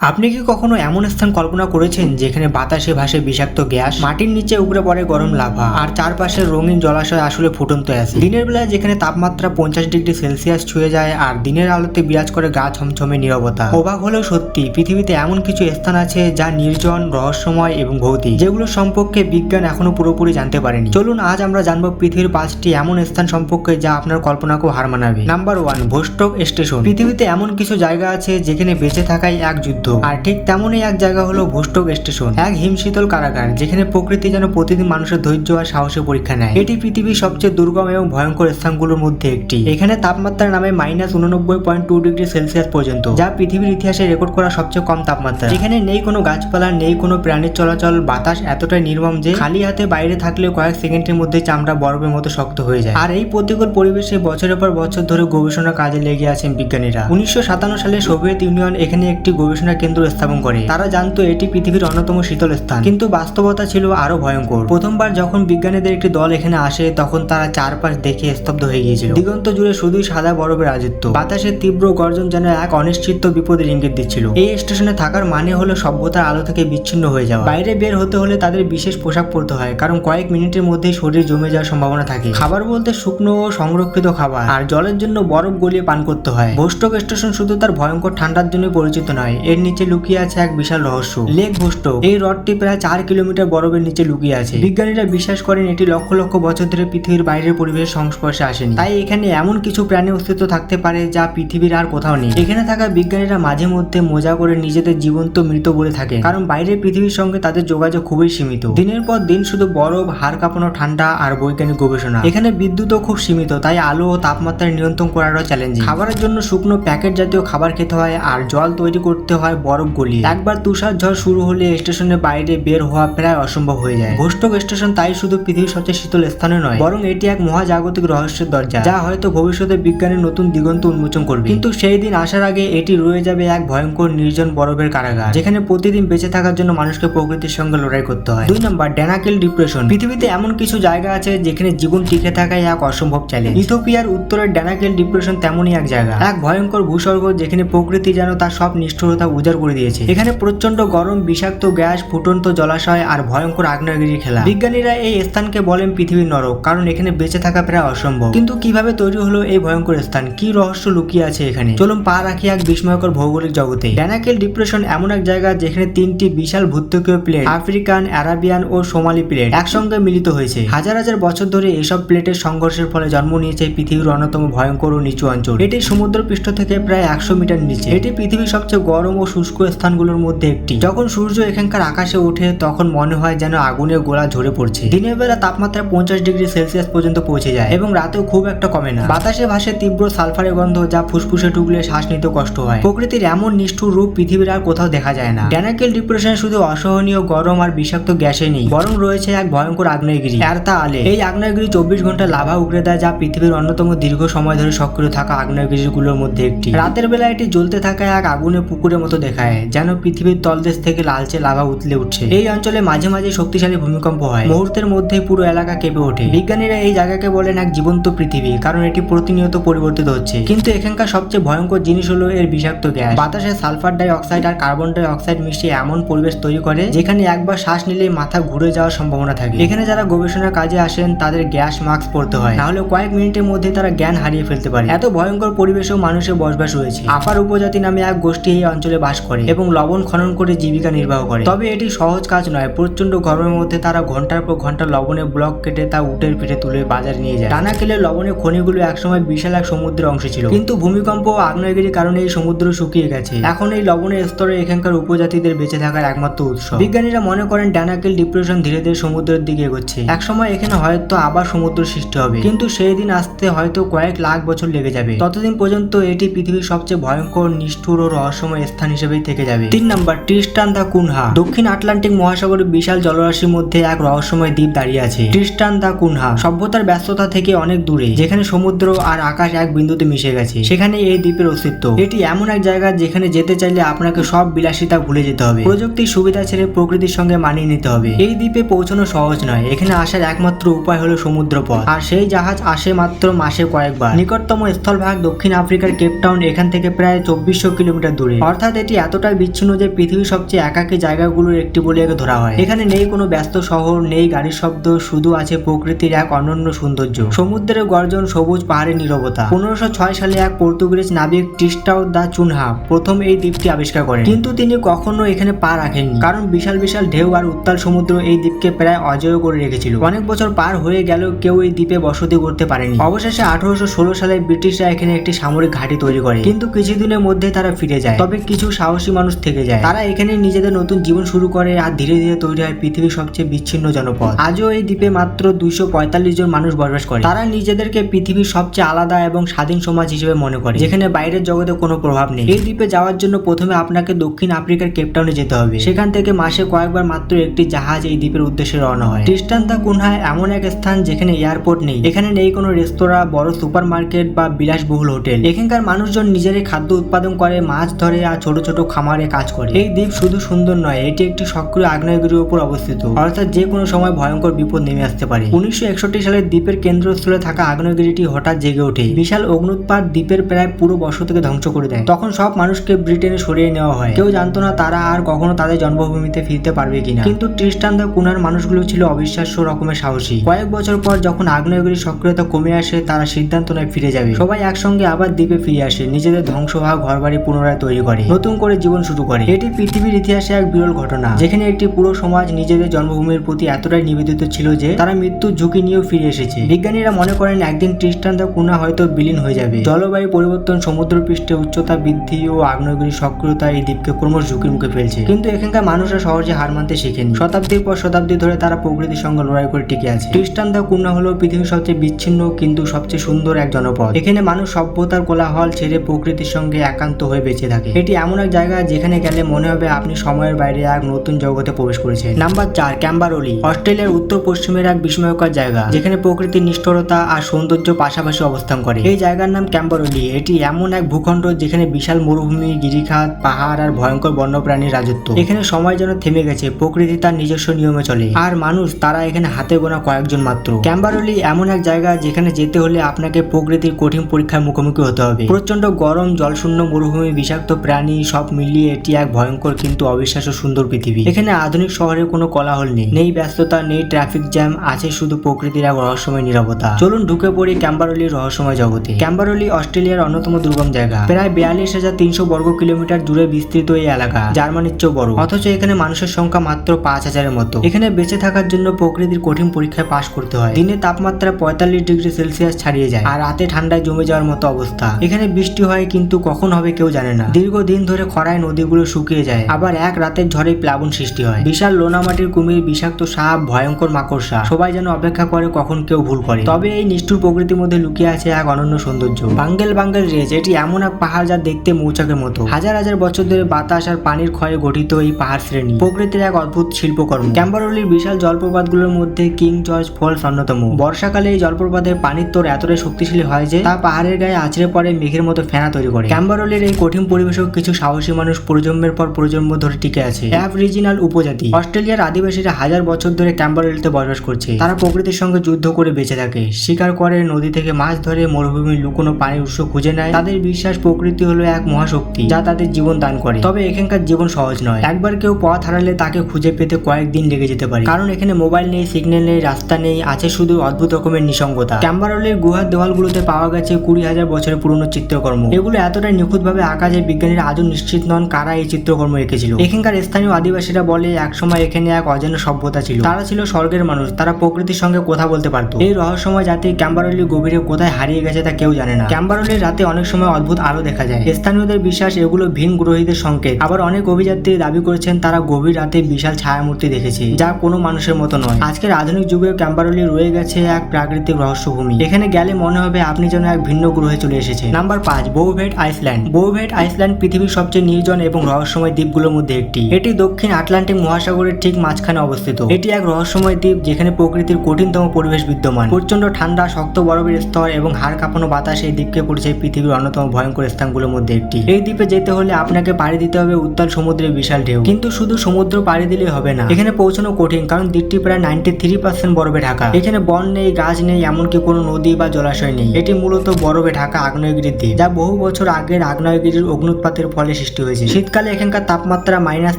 আপনি কি কখনো এমন স্থান কল্পনা করেছেন যেখানে বাতাসে ভাসে বিষাক্ত গ্যাস, মাটির নিচে উগড়ে পড়ে গরম লাভা, আর চারপাশের রঙিন জলাশয় আসলে ফুটন্ত আছে দিনের বেলায় যেখানে তাপমাত্রা পঞ্চাশ ডিগ্রি সেলসিয়াস ছুঁয়ে যায়, আর দিনের আলোতে বিরাজ করে গা ছমছমে নীরবতা। অবাক হলেও সত্যি, পৃথিবীতে এমন কিছু স্থান আছে যা নির্জন, রহস্যময় এবং ভৌতিক, যেগুলো সম্পর্কে বিজ্ঞান এখনও পুরোপুরি জানতে পারেনি। চলুন, আজ আমরা জানব পৃথিবীর পাঁচটি এমন স্থান সম্পর্কে যা আপনার কল্পনাকেও হার মানাবে। Number one Vostok station. পৃথিবীতে এমন কিছু জায়গা আছে যেখানে বেঁচে থাকাই এক যুদ্ধ। আর ঠিক তেমনই এক জায়গা হলো ভোস্টক স্টেশন, এক হিমশীতল কারাগার, যেখানে প্রকৃতি যেন প্রতিদিন মানুষের ধৈর্য আর সাহসের পরীক্ষা নেয়। এটি পৃথিবীর সবচেয়ে দুর্গম এবং ভয়ঙ্কর স্থানগুলোর মধ্যে একটি। এখানে তাপমাত্রা নামে মাইনাস উননব্বই পয়েন্ট টু ডিগ্রি সেলসিয়াস পর্যন্ত, যা পৃথিবীর ইতিহাসে রেকর্ড করা সবচেয়ে কম তাপমাত্রা। এখানে নেই কোনো গাছপালা, নেই কোনো প্রাণীর চলাচল, বাতাস এতটাই নির্মম যে খালি হাতে বাইরে থাকলে কয়েক সেকেন্ডের মধ্যে চামড়া বরফের মতো শক্ত হয়ে যায়। আর এই প্রতিকূল পরিবেশে বছরের পর বছর ধরে গবেষণা কাজে লেগে আছেন বিজ্ঞানীরা। উনিশশো সাতান্ন সালে সোভিয়েত ইউনিয়ন এখানে একটি গবেষণা কেন্দ্র স্থাপন করে। তারা জানতো এটি পৃথিবীর অন্যতম শীতল স্থান। কিন্তু বাস্তবতা ছিল আরও ভয়ঙ্কর। প্রথমবার যখন বিজ্ঞানীদের একটি দল এখানে আসে, তখন তারা চারপাশ দেখে স্তব্ধ হয়ে গিয়েছিল। দিগন্ত জুড়ে শুধুই সাদা বরফের রাজত্ব। বাতাসের তীব্র গর্জন যেন এক অনিশ্চিত বিপদের ইঙ্গিত দিচ্ছিল। এই স্টেশনে থাকার মানে হলো সভ্যতার আলো থেকে বিচ্ছিন্ন হয়ে যাওয়া। বাইরে বের হতে হলে তাদের বিশেষ পোশাক পরতে হয়, কারণ কয়েক মিনিটের মধ্যে শরীর জমে যাওয়ার সম্ভাবনা থাকে। খাবার বলতে শুকনো ও সংরক্ষিত খাবার, আর জলের জন্য বরফ গলিয়ে পান করতে হয়। ভোস্টক স্টেশন শুধু তার ভয়ঙ্কর ঠান্ডার জন্য পরিচিত নয়, এর নিচে লুকিয়ে আছে এক বিশাল রহস্য। লেক ভোস্টক এই হ্রদটি প্রায় চার কিলোমিটার বরফের নিচে লুকিয়ে আছে। বিজ্ঞানীরা বিশ্বাস করেন এটি লক্ষ লক্ষ বছর ধরে পৃথিবীর বাইরের পরিবেশের সংস্পর্শে আসেনি। তাই এখানে এমন কিছু প্রাণী অস্তিত্ব থাকতে পারে যা পৃথিবীর আর কোথাও নেই। এখানে থাকা বিজ্ঞানীরা মাঝে মধ্যে মজা করে নিজেদের জীবন্ত মৃত বলে থাকে কারণ বাইরের পৃথিবীর সঙ্গে তাদের যোগাযোগ খুবই সীমিত। দিনের পর দিন শুধু বরফ, হাড় কাঁপানো ঠান্ডা আর বৈজ্ঞানিক গবেষণা। এখানে বিদ্যুৎও খুব সীমিত, তাই আলো ও তাপমাত্রা নিয়ন্ত্রণ করারও চ্যালেঞ্জ খাবারের জন্য শুকনো প্যাকেট জাতীয় খাবার খেতে হয় আর জল তৈরি করতে হয় বরফ গলিয়ে। একবার তুষার ঝড় শুরু হলে স্টেশনের বাইরে বের হওয়া প্রায় অসম্ভব হয়ে যায়। ভোস্টক স্টেশন তাই শুধু পৃথিবীর সবচেয়ে শীতল স্থানে নয়, বরং এটি এক মহাজাগতিক রহস্যের দরজা, যা হয়তো ভবিষ্যতে বিজ্ঞানের নতুন দিগন্ত উন্মোচন করবে। কিন্তু সেই দিন আসার আগে এটি রয়ে যাবে এক ভয়ঙ্কর নির্জন বরফের কারাগার, যেখানে প্রতিদিন বেঁচে থাকার জন্য মানুষকে প্রকৃতির সঙ্গে লড়াই করতে হয়। দুই নম্বর, ড্যানাকেল ডিপ্রেশন। পৃথিবীতে এমন কিছু জায়গা আছে যেখানে জীবন টিকে থাকাই এক অসম্ভব চ্যালেঞ্জ ইথোপিয়ার উত্তরের ড্যানাকেল ডিপ্রেশন তেমনই এক জায়গা। এক ভয়ঙ্কর ভূস্বর্গ যেখানে প্রকৃতি যেন তার সব নিষ্ঠুরতা উজাড় করে দিয়েছে। এখানে প্রচণ্ড গরম, বিষাক্ত গ্যাস, ফুটন্ত জলাশয় আর ভয়ঙ্কর আগ্নেয়গিরি খেলা। বিজ্ঞানীরা এই স্থানকে বলেন পৃথিবীর নরক, কারণ এখানে বেঁচে থাকা প্রায় অসম্ভব। কিন্তু কীভাবে তৈরি হলো এই ভয়ঙ্কর স্থান? কি রহস্য লুকিয়ে আছে এখানে? চলুন পা রাখি এক বিস্ময়কর ভৌগোলিক জগতে। ড্যানাকেল ডিপ্রেশন এমন এক জায়গা যেখানে তিনটি বিশাল ভূত্বকীয় প্লেট, আফ্রিকান, অ্যারাবিয়ান ও সোমালি প্লেট একসঙ্গে মিলিত হয়েছে। হাজার হাজার বছর ধরে এসব প্লেটের সংঘর্ষের ফলে জন্ম নিয়েছে পৃথিবীর অন্যতম ভয়ঙ্কর ও নিচু অঞ্চল। এটি সমুদ্র পৃষ্ঠ থেকে প্রায় একশো মিটার নিচে। এটি পৃথিবীর সবচেয়ে গরম ও শুষ্ক স্থানগুলোর মধ্যে একটি। যখন সূর্য এখানকার আকাশে ওঠে, তখন মনে হয় যেন আগুনের গোলা ঝরে পড়ছে। দিনের বেলা তাপমাত্রা পঞ্চাশ ডিগ্রি সেলসিয়াস পর্যন্ত পৌঁছে যায় এবং রাতেও খুব একটা কমে না। বাতাসে ভাসে তীব্র সালফারের গন্ধ যা ফুসফুসে ঢুকলে শ্বাস নিতে কষ্ট হয়। প্রকৃতির এমন নিষ্ঠুর রূপ পৃথিবীর আর কোথাও দেখা যায় না। ড্যানাকেল ডিপ্রেশন শুধু অসহনীয়, গরম আর বিষাক্ত গ্যাসে নেই, বরং রয়েছে এক ভয়ঙ্কর আগ্নেয়গিরি, এরতা আলে। এই আগ্নেয়গিরি চব্বিশ ঘণ্টা লাভা উগড়ে দেয়, যা পৃথিবীর অন্যতম দীর্ঘ সময় ধরে সক্রিয় থাকা আগ্নেয়গিরিগুলোর মধ্যে একটি। রাতের বেলা এটি জ্বলতে থাকা এক আগুনের পুকুরের মতো দেখায়, যেন পৃথিবীর তলদেশ থেকে লালচে লাভা উতলে উঠছে। এই অঞ্চলে মাঝে মাঝে শক্তিশালী ভূমিকম্প হয়। মুহূর্তের মধ্যেই পুরো এলাকা কেঁপে ওঠে। বিজ্ঞানীরা এই জায়গাকে বলেন এক জীবন্ত পৃথিবী, কারণ এটি প্রতিনিয়ত পরিবর্তিত হচ্ছে। কিন্তু এখানকার সবচেয়ে ভয়ঙ্কর জিনিস হলো এর বিষাক্ত গ্যাস। বাতাসে সালফার ডাই অক্সাইড আর কার্বন ডাই অক্সাইড মিশিয়ে এমন পরিবেশ তৈরি করে, যেখানে একবার শ্বাস নিলে মাথা ঘুরে যাওয়ার সম্ভাবনা থাকে। এখানে যারা গবেষণার কাজে আসেন, তাদের গ্যাস মাস্ক পরতে হয়। নাহলে কয়েক মিনিটের মধ্যে তারা জ্ঞান হারিয়ে ফেলতে পারে। এত ভয়ঙ্কর পরিবেশেও মানুষের বসবাস রয়েছে। আফার উপজাতি নামে এক গোষ্ঠী এই অঞ্চলে বাস করে এবং লবণ খনন করে জীবিকা নির্বাহ করে। তবে এটি সহজ কাজ নয় প্রচণ্ড গরমের মধ্যে তারা ঘণ্টার পর ঘণ্টা লবণের ব্লক কেটে তা উটের পিঠে তুলে বাজারে নিয়ে যায়। টানা কেলে লবণের খনিগুলো একসময় বিশাল এক সমুদ্রের অংশ ছিল। কিন্তু ভূমিকম্প ও আগ্নেয়গিরির কারণে এই সমুদ্র শুকিয়ে গেছে। এখন এই লবণের স্তরে এখানকার উপজাতিদের বেঁচে থাকার একমাত্র উৎস। বিজ্ঞানীরা মনে করেন ড্যানাকেল ডিপ্রেশন ধীরে ধীরে সমুদ্রের দিকে এগোচ্ছে। একসময় এখানে হয়তো আবার সমুদ্র সৃষ্টি হবে। কিন্তু সেই দিন আসতে হয়তো কয়েক লাখ বছর লেগে যাবে। ততদিন পর্যন্ত এটি পৃথিবীর সবচেয়ে ভয়ঙ্কর নিষ্ঠুর ও রহস্যময় স্থান হিসেবেই থেকে যাবে। তিন নম্বর ট্রিস্টান দা কুনহা। দক্ষিণ আটলান্টিক মহাসাগরের বিশাল জলরাশির মধ্যে এক রহস্যময় দ্বীপ দাঁড়িয়ে আছে। ট্রিস্টান দা কুনহা, সভ্যতার ব্যস্ততা থেকে অনেক দূরে, যেখানে সমুদ্র আর আকাশ এক বিন্দুতে মিশে গেছে। সেখানে এই দ্বীপের অস্তিত্ব। এটি এমন এক জায়গা যেখানে যেতে চাইলে আপনাকে সব বিলাসিতা ভুলে যেতে হবে। প্রযুক্তির সুবিধা ছেড়ে প্রকৃতির সঙ্গে মানিয়ে নিতে হবে। এই দ্বীপে পৌঁছানো সহজ নয়। এখানে আসার একমাত্র উপায় হলো সমুদ্র পথ আর সেই জাহাজ আসে মাত্র মাসে কয়েকবার। নিকটতম স্থলভাগ দক্ষিণ আফ্রিকার কেপটাউন এখান থেকে প্রায় চব্বিশশো কিলোমিটার দূরে। অর্থাৎ এটি এতটাই বিচ্ছিন্ন যে পৃথিবীর সবচেয়ে একাকী জায়গাগুলোর একটি বলে একে ধরা হয়। এখানে নেই কোনো ব্যস্ত শহর, নেই গাড়ির শব্দ, শুধু আছে প্রকৃতির এক অনন্য সৌন্দর্য। সমুদ্রের গর্জন, সবুজ পাহাড়ের নীরবতা। পনেরোশো সালে এক পর্তুগিজ নাবিক টিস্টাও দা চুনহা প্রথম এই দ্বীপটি আবিষ্কার করেন। কিন্তু তিনি কখনো এখানে পা রাখেননি, কারণ বিশাল বিশাল ঢেউ আর উত্তাল সমুদ্র এই দ্বীপকে প্রায় অজয় করে রেখেছিল। অনেক বছর পার হয়ে গেল, কেউ এই দ্বীপে বসতি করতে পারেনি। অবশেষে আঠারোশো ষোলো সালে ব্রিটিশরা এখানে একটি সামরিক ঘাঁটি তৈরি করে, কিন্তু কিছুদিনের মধ্যে তারা ফিরে যায়। তবে কিছু সাহসী মানুষ থেকে যায়। তারা এখানে নিজেদের নতুন জীবন শুরু করে আর ধীরে ধীরে তৈরি হয় পৃথিবীর সবচেয়ে বিচ্ছিন্ন জনপদ। আজও এই দ্বীপে মাত্র দুইশো পঁয়তাল্লিশ জন মানুষ বসবাস করে। তারা নিজেদেরকে পৃথিবীর সবচেয়ে আলাদা এবং স্বাধীন সমাজ হিসেবে মনে করে, যেখানে বাইরের জগতে কোনো প্রভাব নেই। এই দ্বীপে যাওয়ার জন্য প্রথমে আপনাকে দক্ষিণ আফ্রিকার কেপটাউনে যেতে হবে। সেখান থেকে মাসে কয়েকবার মাত্র একটি জাহাজ এই দ্বীপের উদ্দেশ্যে রওনা হয়। খ্রিস্টানতা কুনহায় এমন এক স্থান যেখানে এয়ারপোর্ট নেই। এখানে নেই কোনো রেস্তোরাঁ, বড় সুপার মার্কেট বা বিলাসবহুল হোটেল। এখানকার মানুষজন নিজেরাই খাদ্য উৎপাদন করে, মাছ ধরে আর ছোট ছোট খামারে কাজ করে। এই দ্বীপ শুধু সুন্দর নয়, এটি একটি সক্রিয় আগ্নেয়গিরির উপর অবস্থিত। অর্থাৎ যে কোনো সময় ভয়ঙ্কর বিপদ নেমে আসতে পারে। উনিশশো একষট্টি সালে দ্বীপের কেন্দ্রস্থলে থাকা আগ্নেয়গিরিটি হঠাৎ জেগে ওঠে। বিশাল অগ্নুৎপাত দ্বীপের প্রায় পুরো বসতিকে ধ্বংস করে দেয়। তখন সব মানুষকে ব্রিটেনে সরিয়ে নেওয়া হয়। কেউ জানতো না তারা আর কখনো তাদের জন্মভূমিতে ফিরতে পারবে কিনা। কিন্তু খ্রিস্টান দা কুনার মানুষগুলো ছিল অবিশ্বাস্য রকমের সাহসী। কয়েক বছর পর যখন আগ্নেয়গিরির সক্রিয়তা কমে আসে, তারা সিদ্ধান্ত নেয় ফিরে যাবে। সবাই একসঙ্গে আবার দ্বীপে ফিরে আসে। নিজেদের ধ্বংস হওয়া ঘরবাড়ি পুনরায় তৈরি করে। নতুন করে জীবন শুরু করে এটি পৃথিবীর ইতিহাসে এক বিরল ঘটনা। যেখানে একটি পুরো সমাজ নিজেদের জন্মভূমির প্রতি এতটাই নিবেদিত ছিল যে, তারা মৃত্যুর ঝুঁকি নিয়েও ফিরে এসেছে। বিজ্ঞানীরা মনে করেন, একদিন খ্রিস্টান দা কুনা হয়তো বিলীন হয়ে যাবে। জলবায়ু পরিবর্তন সমুদ্র পৃষ্ঠে উচ্চতা বৃদ্ধি ও আগ্নেয়গিরির সক্রিয়তা এই দ্বীপকে ক্রমশ ঝুঁকির মুখে ফেলছে। কিন্তু এখানকার মানুষরা সহজে হার মানতে শেখেনি। শতাব্দীর পর শতাব্দী ধরে তারা প্রকৃতির সঙ্গে লড়াই করে টিকে আছে। খ্রিস্টান দা কুনা হলো পৃথিবীর সবচেয়ে বিচ্ছিন্ন কিন্তু সবচেয়ে সুন্দর এক জনপদ। এখানে মানুষ সভ্যতার কোলাহল ছেড়ে প্রকৃতির সঙ্গে একান্ত হয়ে বেঁচে থাকে। এটি এমন এক জায়গা যেখানে গেলে মনে হবে আপনি সময়ের বাইরে এক নতুন জগতে প্রবেশ করেছেন। নাম্বার চার, ক্যাম্বারোলি। অস্ট্রেলিয়ার উত্তর পশ্চিমের এক বিস্ময়কর জায়গা, যেখানে প্রকৃতির নিষ্ঠুরতা আর সৌন্দর্য পাশাপাশি অবস্থান করে। এই জায়গার নাম ক্যাম্বারোলি। এটি এমন এক ভূখণ্ড যেখানে বিশাল মরুভূমি, গিরিখাত, পাহাড় আর ভয়ঙ্কর বন্যপ্রাণীর রাজত্ব। এখানে সময় যেন থেমে গেছে, প্রকৃতি তার নিজস্ব নিয়মে চলে। আর মানুষ, তারা এখানে হাতে গোনা কয়েকজন মাত্র। ক্যাম্বারোলি এমন এক জায়গা যেখানে যেতে হলে আপনাকে প্রকৃতির কঠিন পরীক্ষার মুখোমুখি হতে হবে। প্রচণ্ড গরম, জলশূন্য মরুভূমি, বিষাক্ত প্রাণী সব মিলিয়ে এটি এক ভয়ঙ্কর কিন্তু অবিশ্বাস্য সুন্দর পৃথিবী। এখানে আধুনিক শহরের কোনো কোলাহল নেই। নেই ব্যস্ততা, নেই ট্রাফিক জ্যাম, আছে শুধু প্রকৃতির এক রহস্যময় নিরাপত্তা চলুন ঢুকে পড়ি ক্যাম্বারলির রহস্যময় জগতে। ক্যাম্বারলি অস্ট্রেলিয়ার অন্যতম দুর্গম জায়গা। প্রায় বিয়াল্লিশ হাজার তিনশো বর্গ কিলোমিটার জুড়ে বিস্তৃত এই এলাকা, জার্মানির চেয়েও বড়। অথচ এখানে মানুষের সংখ্যা মাত্র পাঁচ হাজারের মতো। এখানে বেঁচে থাকার জন্য প্রকৃতির কঠিন পরীক্ষায় পাশ করতে হয়। দিনে তাপমাত্রা পঁয়তাল্লিশ ডিগ্রি সেলসিয়াস ছাড়িয়ে যায়। আর রাতে ঠান্ডায় জমে যাওয়ার মতো অবস্থা। এখানে বৃষ্টি হয় কিন্তু কখন হবে কেউ জানে না। দীর্ঘদিন ধরে খরায় নদীগুলো শুকিয়ে যায়। আবার এক রাতের ঝড়ে প্লাবন সৃষ্টি হয়। বিশাল লোনামাটির কুমির, বিষাক্ত সাপ, ভয়ঙ্কর মাকড়সা, সবাই যেন অপেক্ষা করে কখন কেউ ভুল করে। তবে এই নিষ্ঠুর প্রকৃতির মধ্যে লুকিয়ে আছে এক অনন্য সৌন্দর্য। বাঙ্গেল বাঙ্গেল রেজ এটি এমন এক পাহাড় যা দেখতে মৌচাকের মতো। হাজার হাজার বছর ধরে বাতাস আর পানির ক্ষয়ে গঠিত এই পাহাড় শ্রেণি। প্রকৃতির এক অদ্ভুত শিল্পকর্ম। ক্যাম্বারলির বিশাল জলপ্রপাতগুলোর মধ্যে কিং জর্জ ফলস অন্যতম। বর্ষাকালে এই জলপ্রপাতের পানির তোর এতটাই শক্তিশালী হয় যে, তা পাহাড়ের গায়ে আছড়ে পড়ে মেঘের মতো ফেনা তৈরি করে। ক্যাম্বারলির এই কঠিন পরিবেশেও কিছু সাহসী মানুষ প্রজন্মের পর প্রজন্ম ধরে টিকে আছে। অ্যাবরিজিনাল উপজাতি। অস্ট্রেলিয়ার আদিবাসীরা হাজার বছর ধরে ক্যাম্বারলিতে বসবাস করছে। তারা প্রকৃতির সঙ্গে যুদ্ধ করে বেঁচে থাকে। শিকার করে, নদী থেকে মাছ ধরে মরুভূমির লুকোনো পানির উৎস খুঁজে নেয়। তাদের বিশ্বাস প্রকৃতি হলো এক মহাশক্তি, যা তাদের জীবন দান করে। তবে এখানকার জীবন সহজ নয়। একবার কেউ পথ হারালে তাকে খুঁজে পেতে কয়েকদিন লেগে যেতে পারে। কারণ এখানে মোবাইল নেই, সিগন্যাল নেই, রাস্তা নেই, আছে শুধু অদ্ভুত রকমের নিসঙ্গতা। ক্যাম্বারলের গুহার দেওয়ালগুলোতে পাওয়া গেছে কুড়ি হাজার বছরের পুরনো চিত্রকর্ম। এগুলো এতটাই নিখুঁতভাবে আঁকা যে বিজ্ঞানীরা আজও নিশ্চিত নন কারা এই চিত্রকর্ম এঁকেছিল। এখানকার স্থানীয় আদিবাসীরা বলে, একসময় এখানে এক অজানা সভ্যতা ছিল। তারা ছিল স্বর্গের মানুষ, তারা প্রকৃতির সঙ্গে কথা বলতে পারতো। এই রহস্যময় জাতি ক্যাম্বারলি গভীরে কোথায় হারিয়ে গেছে তা কেউ জানে না। ক্যাম্বারলির রাতে অনেক সময় অদ্ভুত আলো দেখা যায়। স্থানীয়দের বিশ্বাস, এগুলো ভিন গ্রহীদের সংকেত। আবার অনেক অভিযাত্রী দাবি করেছেন, তারা গভীর রাতে বিশাল ছায়ামূর্তি দেখেছে, যা কোনো মানুষের মতো নয়। আজকের আধুনিক যুগে ক্যাম্বারলি রয়ে গেছে এক প্রাকৃতিক রহস্যভূমি। এখানে গেলে মনে হবে আপনি যেন এক ভিন্ন গ্রহে চলে এসেছে নাম্বার পাঁচ, বৌভেট আইসল্যান্ড। বৌভেট আইসল্যান্ড পৃথিবীর সবচেয়ে নির্জন এবং রহস্যময় দ্বীপগুলোর মধ্যে একটি। এটি দক্ষিণ আটলান্টিক মহাসাগরের ঠিক মাঝখানে অবস্থিত। এটি এক রহস্যময় দ্বীপ যেখানে প্রকৃতির কঠিনতম পরিবেশ বিদ্যমান। প্রচণ্ড ঠান্ডা, শক্ত বরফের স্তর এবং হাড় কাঁপানো বাতাস এই দ্বীপকে করেছে পৃথিবীর অন্যতম ভয়ঙ্কর স্থানগুলোর মধ্যে একটি। এই দ্বীপে যেতে হলে আপনাকে পাড়ি দিতে হবে উত্তাল সমুদ্রের বিশাল ঢেউ। কিন্তু শুধু সমুদ্র পাড়ি দিলেই হবে না। এখানে পৌঁছানো কঠিন, কারণ দ্বীপটি প্রায় নাইনটি থ্রি পার্সেন্ট বরফে ঢাকা। এখানে বন নেই, গাছ নেই, এমনকি কোনো নদী বা জলাশয় নেই। এটি মূলত বরফে ঢাকা আগ্নেয়গিরির দ্বীপ, যা বহু বছর আগের আগ্নেয়গিরির অগ্নুৎপাতের ফলে সৃষ্টি হয়েছে। শীতকালে এখানকার তাপমাত্রা মাইনাস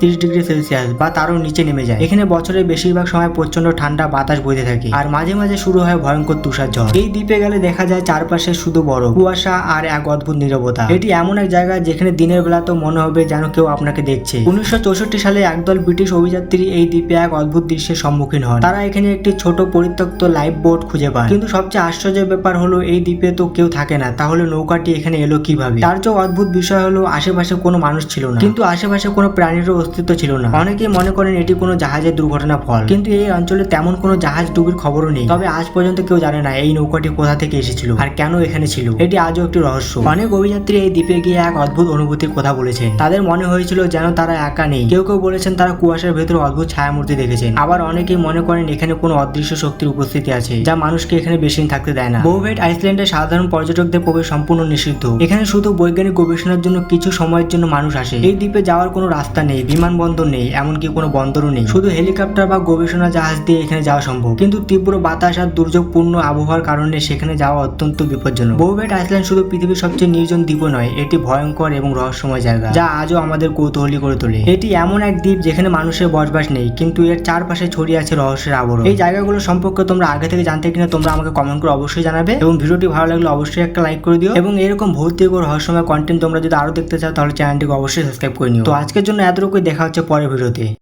তিরিশ ডিগ্রি সেলসিয়াস বা তারও নিচে নেমে যায়। এখানে বছরের বেশিরভাগ সময় প্রচণ্ড ঠান্ডা বাতাস বইতে থাকে। আর মাঝে মাঝে শুরু হয় ভয়ঙ্কর তুষার ঝড়। এই দ্বীপে গেলে দেখা যায় চারপাশে শুধু বড় কুয়াশা আর এক অদ্ভুত নীরবতা। এটি এমন এক জায়গা যেখানে দিনের বেলা তো মনে হবে যেন কেউ আপনাকে দেখছে। উনিশশো চৌষট্টি সালে একদল ব্রিটিশ অভিযাত্রী এই দ্বীপে এক অদ্ভুত দৃশ্যের সম্মুখীন হন। তারা এখানে একটি ছোট পরিত্যক্ত লাইফ বোট খুঁজে পান কিন্তু সবচেয়ে আশ্চর্যের ব্যাপার হলো, এই দ্বীপে তো কেউ থাকে না। তাহলে নৌকাটি এখানে এলো কীভাবে? তার চেয়ে অদ্ভুত বিষয় হলো, আশেপাশে কোনো মানুষ ছিল না। কিন্তু আশেপাশে কোনো প্রাণীরও অস্তিত্ব ছিল না। অনেকেই মনে করেন এটি কোনো জাহাজের দুর্ঘটনা ফল। কিন্তু এই অঞ্চলে তেমন কোনো জাহাজ ডুবির খবরও নেই। তবে আজ পর্যন্ত কেউ জানে না এই নৌকাটি কোথা থেকে এসেছিল আর কেন এখানে ছিল। এটি আজও একটি রহস্য। অনেক অভিযাত্রী এই দ্বীপে গিয়ে এক অদ্ভুত অনুভূতির কথা বলেছে তাদের মনে হয়েছিল যেন তারা একা নেই। কেউ কেউ বলেছেন তারা কুয়াশার ভেতরে অদ্ভুত ছায়ামূর্তি দেখেছেন। আবার অনেকেই মনে করেন এখানে কোনো অদৃশ্য শক্তির উপস্থিতি আছে যা মানুষকে এখানে বেশি থাকতে দেয় না। বহুভেট আইসল্যান্ডে সাধারণ পর্যটকদের প্রবেশ সম্পূর্ণ নিষিদ্ধ। এখানে শুধু বৈজ্ঞানিক গবেষণার জন্য কিছু সময়ের জন্য মানুষ আসে। এই দ্বীপে যাওয়ার কোনো রাস্তা নেই, বিমানবন্দর নেই, এমনকি কোনো বন্দরও নেই। শুধু হেলিকপ্টার বা গবেষণা জাহাজ দিয়ে এখানে যাওয়া সম্ভব। কিন্তু তীব্র বাতাস আর দুর্যোগপূর্ণ আবহাওয়ার কারণে সেখানে যাওয়া অত্যন্ত বিপজ্জনক। বহুভেট আইসল্যান্ড শুধু পৃথিবীর সবচেয়ে নির্জন দ্বীপ নয়, এটি ভয়ঙ্কর এবং রহস্যময় জায়গা, যা আজও আমাদের কৌতূহলী করে তোলে। এটি এমন এক দ্বীপ যেখানে মানুষের বসবাস নেই, কিন্তু এর চারপাশে ছড়িয়ে আছে রহস্যের আবরণ। এই জায়গাগুলো সম্পর্কে তোমরা আগে থেকে জানতে কিনা তোমরা আমাকে কমেন্ট করে অবশ্যই জানাবে। এবং ভিডিওটি ভালো লাগলে অবশ্যই একটা লাইক করে দিও। এবং এরকম ভৌতিক ও রহস্যময় কন্টেন্ট তোমরা যদি আরও দেখতে চাও, তাহলে চ্যানেলটিকে অবশ্যই সাবস্ক্রাইব করে নিও। তো আজকের জন্য এতটুকুই দেখা হচ্ছে পরের ভিডিওতে